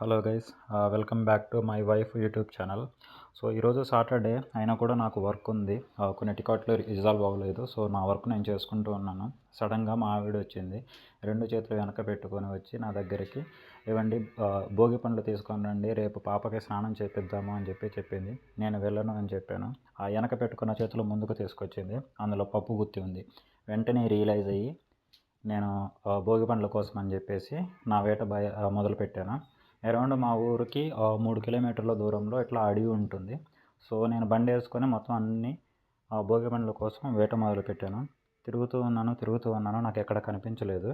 Hello guys welcome back to my wife YouTube channel. So ఈరోజు Saturday అయినా కూడా నాకు వర్క్ ఉంది. కొన్ని టికెట్లు రిజాల్వ్ అవ్వలేదు. సో నా వర్క్ నేను చేసుకుంటూ ఉన్నాను. సడన్గా మా ఆవిడ వచ్చింది. రెండు చేతులు వెనక పెట్టుకొని వచ్చి నా దగ్గరికి ఇవ్వండి భోగి పండ్లు తీసుకొని రండి. రేపు పాపకి స్నానం చేపిద్దాము అని చెప్పి చెప్పింది. నేను వెళ్ళను అని చెప్పాను. ఆ వెనక పెట్టుకున్న చేతులు ముందుకు తీసుకొచ్చింది. అందులో పప్పు గుత్తి ఉంది. వెంటనే రియలైజ్ అయ్యి నేను భోగి పండ్ల కోసం అని చెప్పేసి నా వేట బయ మొదలుపెట్టాను. అరౌండ్ మా ఊరికి మూడు కిలోమీటర్ల దూరంలో ఇట్లా అడవి ఉంటుంది. సో నేను బండి వేసుకొని మొత్తం అన్ని ఆ, భోగి పండ్ల కోసం వేట మొదలుపెట్టాను తిరుగుతూ ఉన్నాను తిరుగుతూ ఉన్నాను. నాకు ఎక్కడ కనిపించలేదు.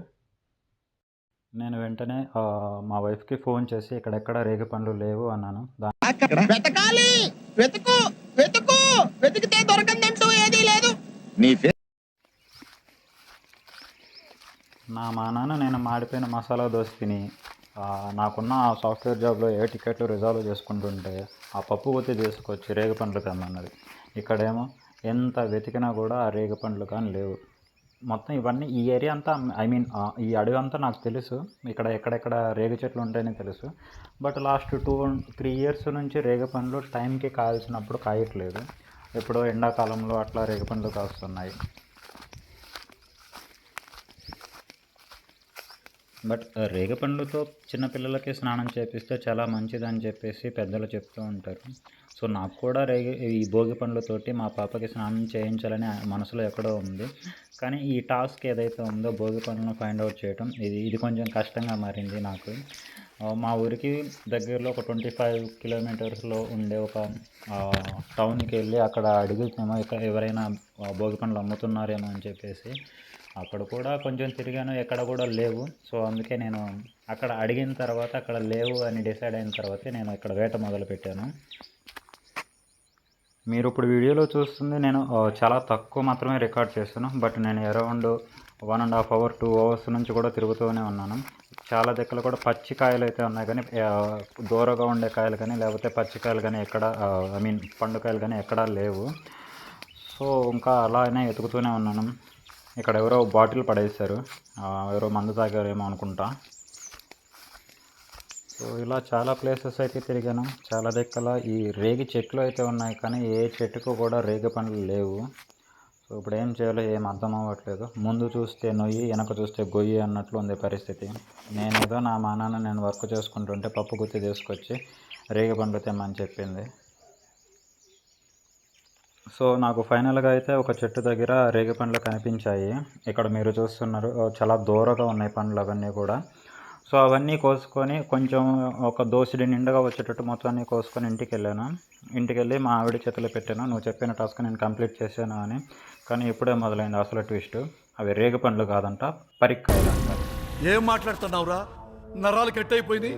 నేను వెంటనే ఆ, మా వైఫ్కి ఫోన్ చేసి ఇక్కడెక్కడ రేగి పండ్లు లేవు అన్నాను. దా వెతకాలి! వెతుకు! వెతుకు! వెతికితే దొరకందంటూ ఏదీ లేదు. నీ మా నాన్న నేను మాడిపోయిన మసాలా దోశ తిని నాకున్న ఆ సాఫ్ట్వేర్ జాబ్లో ఏ టికెట్లు రిజాల్వ్ చేసుకుంటుంటే ఆ పప్పు గుత్తి తీసుకొచ్చి రేగు పండ్లు తెమ్మన్నది. ఇక్కడేమో ఎంత వెతికినా కూడా ఆ రేగు పండ్లు కానీ లేవు. మొత్తం ఇవన్నీ ఈ ఏరియా అంతా ఐ మీన్ ఈ అడవి అంతా నాకు తెలుసు. ఇక్కడ ఎక్కడెక్కడ రేగి చెట్లు ఉంటాయని తెలుసు. But last two three years నుంచి రేగు పండ్లు టైంకి కాల్సినప్పుడు కాయట్లేదు. ఎప్పుడో ఎండాకాలంలో అట్లా రేగు పండ్లు కాస్తున్నాయి. బట్ రేగపండ్లతో చిన్నపిల్లలకి స్నానం చేపిస్తే చాలా మంచిదని చెప్పేసి పెద్దలు చెప్తూ ఉంటారు. సో నాకు కూడా రేగి ఈ భోగి పండ్లతోటి మా పాపకి స్నానం చేయించాలని మనసులో ఎక్కడో ఉంది. కానీ ఈ టాస్క్ ఏదైతే ఉందో భోగి పండ్లను ఫైండ్ అవుట్ చేయటం ఇది ఇది కొంచెం కష్టంగా మారింది నాకు. మా ఊరికి దగ్గరలో ఒక ట్వంటీ ఫైవ్ కిలోమీటర్స్లో ఉండే ఒక టౌన్కి వెళ్ళి అక్కడ అడుగుతున్నామో ఇక్కడ ఎవరైనా భోగి పండ్లు అమ్ముతున్నారేమో అని చెప్పేసి. అక్కడ కూడా కొంచెం తిరిగాను ఎక్కడ కూడా లేవు. సో అందుకే నేను అక్కడ అడిగిన తర్వాత అక్కడ లేవు అని డిసైడ్ అయిన తర్వాతే నేను ఇక్కడ వేట మొదలు పెట్టాను. మీరు ఇప్పుడు వీడియోలో చూస్తుంది నేను చాలా తక్కువ మాత్రమే రికార్డ్ చేశాను బట్ నేను around one and half hour two hours నుంచి కూడా తిరుగుతూనే ఉన్నాను. చాలా దగ్గర కూడా పచ్చి కాయలు అయితే ఉన్నాయి కానీ దూరంగా ఉండే కాయలు కానీ లేకపోతే పచ్చి కాయలు కానీ ఎక్కడ ఐ మీన్ పండు కాయలు కానీ ఎక్కడా లేవు. సో ఇంకా అలానే ఎతుకుతూనే ఉన్నాను. ఇక్కడ ఎవరో బాటిల్ పడేశారు. ఎవరో మందు తాగారేమో అనుకుంటా. సో ఇలా చాలా ప్లేసెస్ అయితే తిరిగాను. చాలా దగ్గర ఈ రేగి చెట్లు అయితే ఉన్నాయి కానీ ఏ చెట్టుకు కూడా రేగి పండ్లు లేవు. సో ఇప్పుడు ఏం చేయాలో ఏం అర్థం అవ్వట్లేదు. ముందు చూస్తే నొయ్యి వెనక చూస్తే గొయ్యి అన్నట్లు ఉంది పరిస్థితి. నేనేదో నా మా నాన్న నేను వర్క్ చేసుకుంటుంటే పప్పు గుత్తి తీసుకొచ్చి రేగి పండ్లు తెమ్మని చెప్పింది. సో నాకు ఫైనల్గా అయితే ఒక చెట్టు దగ్గర రేగి పండ్లు కనిపించాయి. ఇక్కడ మీరు చూస్తున్నారు చాలా దూరంగా ఉన్నాయి పండ్లు అవన్నీ కూడా. సో అవన్నీ కోసుకొని కొంచెం ఒక దోసిడి నిండుగా వచ్చేటట్టు మొత్తం అన్నీ కోసుకొని ఇంటికి వెళ్ళాను. ఇంటికి వెళ్ళి మా ఆవిడ చేతిలో పెట్టాను. నువ్వు చెప్పిన టాస్క్ నేను కంప్లీట్ చేశాను అని. కానీ ఇప్పుడే మొదలైంది అసలు ట్విస్ట్. అవి రేగి పండ్లు కాదంట పరిక్కాయలు అంట. ఏం మాట్లాడుతున్నావురా? నరాలు కట్ అయిపోయింది